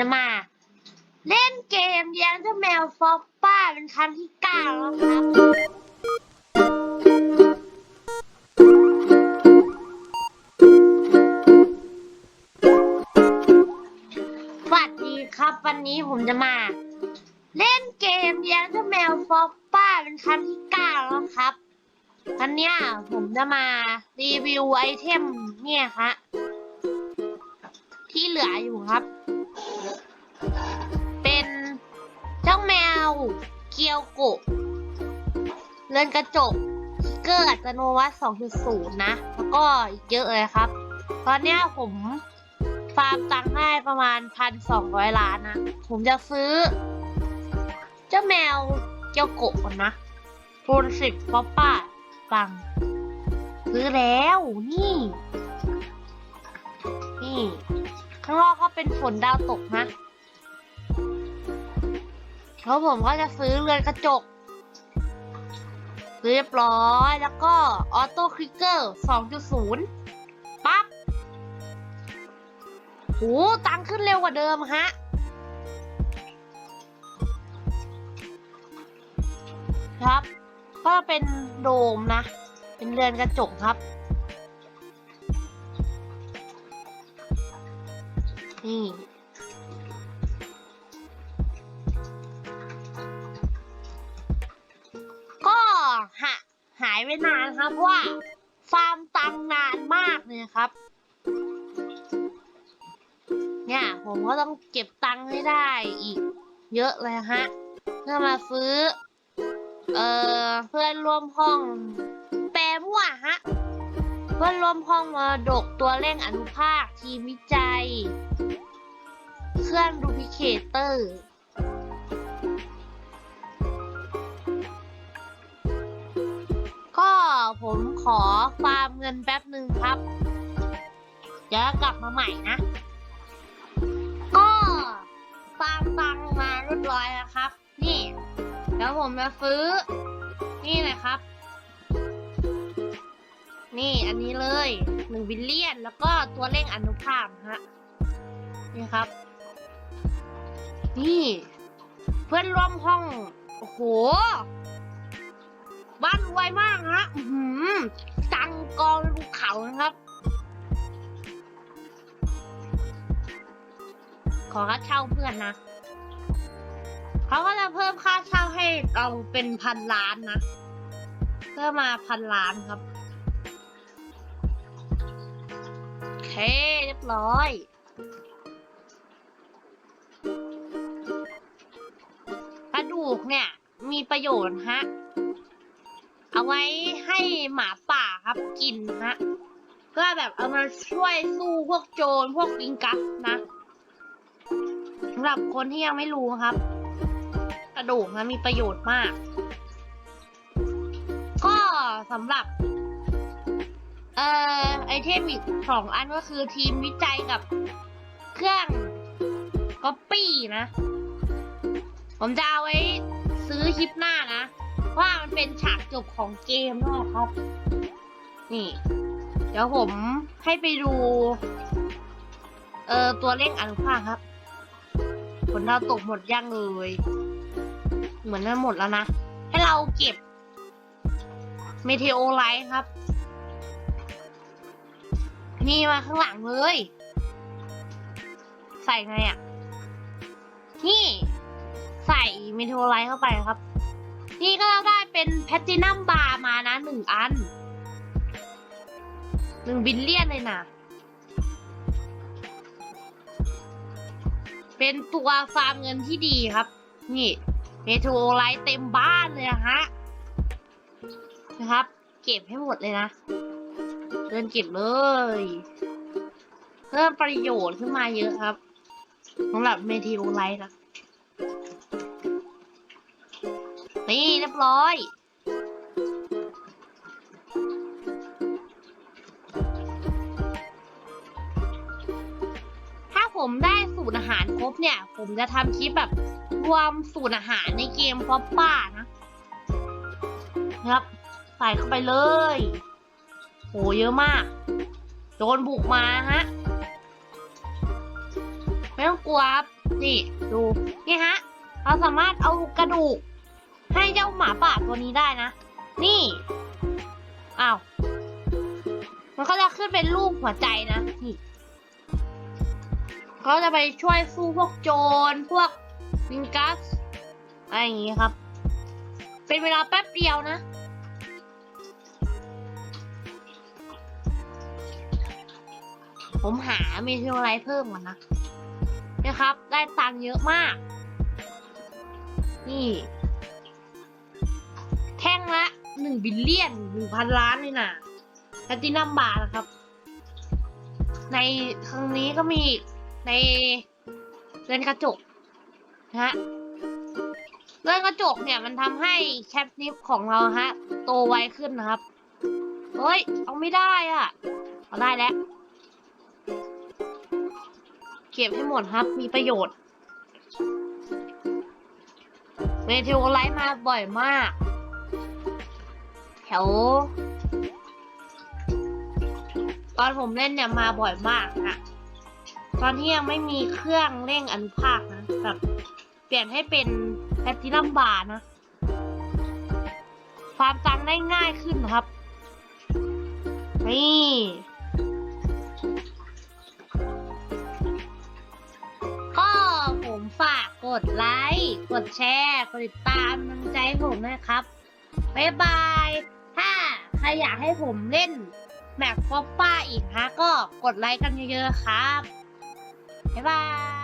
จะมาเล่นเกมเลี้ยงเจ้าแมวฟอปป้าเป็นครั้งที่เก้าแล้วครับ สวัสดีครับวันนี้ผมจะมา เล่นเกมเลี้ยงเจ้าแมวฟอปป้าเป็นครั้งที่เก้าแล้วครับวันนี้ผมจะมารีวิวไอเทมเนี่ยฮะที่เหลืออยู่ครับ เป็นเจ้าแมว เกียวโกะเรือนกระจกสเกอร์อัตโนมัติ2.0 นะ แล้วก็อีกเยอะเลยครับ ตอนนี้ผมฟาร์มตังค์ได้ประมาณ 1,200 ล้านนะ ผมจะซื้อ เจ้าแมวเกียวโกะก่อนนะโปรสิบป๊อปป้าตังซื้อแล้ว นี่ นี่ ข้างนอกก็เป็นฝนดาวตกนะแล้วผมก็จะซื้อเรือนกระจก เรียบร้อยแล้วก็ออโต้คลิกเกอร์2.0 ปั๊บโหตังค์ขึ้นเร็วกว่าเดิมฮะครับ ก็เป็นโดมนะ เป็นเรือนกระจกครับ นี่ ก็หาหายไปนานครับเพราะว่า ฟาร์มตังนานมากเลยครับ เนี่ยผมก็ต้องเก็บตังให้ได้อีก เยอะเลยฮะเพื่อมาซื้อ เอ่อ เพื่อนร่วมห้อง แปรมั่วฮะ พื่อนร่วมห้องมรดกตัวเร่งอนุภาค ทีมวิจัย เครื่องดูพิเคเตอร์ ก็ผมขอฟาร์มเงินแป๊บหนึ่งครับ เดี๋ยวกลับมาใหม่นะ ก็ฟาร์มตังมาเรียบร้อยแล้วครับ นี่เดี๋ยวผมจะซื้อ นี่นะครับ นี่อันนี้เลยหนึ่งบิลเลียน แล้วก็ตัวเร่งอนุภาคฮะนี่ครับ นี่ เพื่อนร่วมห้อง โอ้โห บ้านรวยมากฮะหือตังกองภูเขานะครับ ขอค่าเช่าเพื่อนนะเขาก็จะเพิ่มค่าเช่าให้เราเป็นพันล้านนะ เพิ่มมาพันล้านครับ เคเรียบร้อย กระดูกเนี่ย มีประโยชน์ฮะ เอาไว้ให้หมาป่าครับกินฮะ เพื่อแบบเอามาช่วยสู้พวกโจรพวกวิงกัสนะสำหรับคนที่ยังไม่รู้ครับ กระดูกนะมีประโยชน์มาก ก็สำหรับ เอ่อไอเทมอีกสองอันก็คือทีมวิจัยกับเครื่องก๊อปปี้นะ ผมจะเอาไว้ซื้อคลิปหน้านะ ว่ามันเป็นฉากจบของเกมด้วยครับ นี่ เดี๋ยวผมให้ไปดู เอ่อตัวเร่งอนุภาคครับ ผลดาวตกหมดยังเลย เหมือนมันหมดแล้วนะ ให้เราเก็บเมเทโอไลท์ครับ นี่มาข้างหลังเลย ใส่ไงอะ่ะ นี่ใส่เมทโอไลท์เข้าไปครับ นี่ก็ได้เป็นแพตตินัมบาร์มานะหนึ่งอันหนึ่งบิลเลียนเลยนะ เป็นตัวฟาร์มเงินที่ดีครับ นี่เมโทรไลท์เต็มบ้านเลยอะฮะนะครับ เก็บให้หมดเลยนะ เดินเก็บเลย เพิ่มประโยชน์ขึ้นมาเยอะครับสำหรับเมทีโอไลท์นะนี่เรียบร้อยถ้าผมได้สูตรอาหารครบเนี่ย ผมจะทำคลิปแบบรวมสูตรอาหารในเกมป๊อปป้านะครับ ใส่เข้าไปเลย โหเยอะมากโดนบุกมาฮะ ไม่ต้องกลัวครับนี่ดูนี่ฮะ เราสามารถเอากระดูก ให้เจ้าหมาป่าตัวนี้ได้นะ นี่ อ้าว มันก็จะขึ้นเป็นรูปหัวใจนะ นี่เขาจะไปช่วยสู้พวกโจร พวกวิงกัส อะไรอย่างงี้ครับ เป็นเวลาแป๊บเดียวนะ ผมหาเมเทโอไรเพิ่มก่อนนะนะครับ ได้ตังค์เยอะมาก นี่ แท่งละหนึ่งบิลเลียนหนึ่งพันล้านเลยนะแพลตินัมบาร์นะครับ ในครั้งนี้ก็มีในเรือนกระจกนะฮะเรือนกระจกเนี่ยมันทำให้แคปนิฟของเราฮะ โตไวขึ้นนะครับ เฮ้ย เอาไม่ได้อะเอาได้แล้ว เก็บให้หมดครับ มีประโยชน์ เมเทโอไลท์มาบ่อยมาก แถว ตอนผมเล่นเนี่ยมาบ่อยมากนะตอนที่ยังไม่มีเครื่องเร่งอนุภาคนะแบบเปลี่ยนให้เป็นแพลตินัมบาร์นะฟาร์มตังได้ง่ายขึ้นครับ นี่ ดไลค์ กดแชร์ กดติดตามกำลังใจผมนะครับ บ๊ายบาย ถ้าใครอยากให้ผมเล่นแมปฟอปป้าอีกฮะก็กดไลค์กันเยอะๆครับ บ๊ายบาย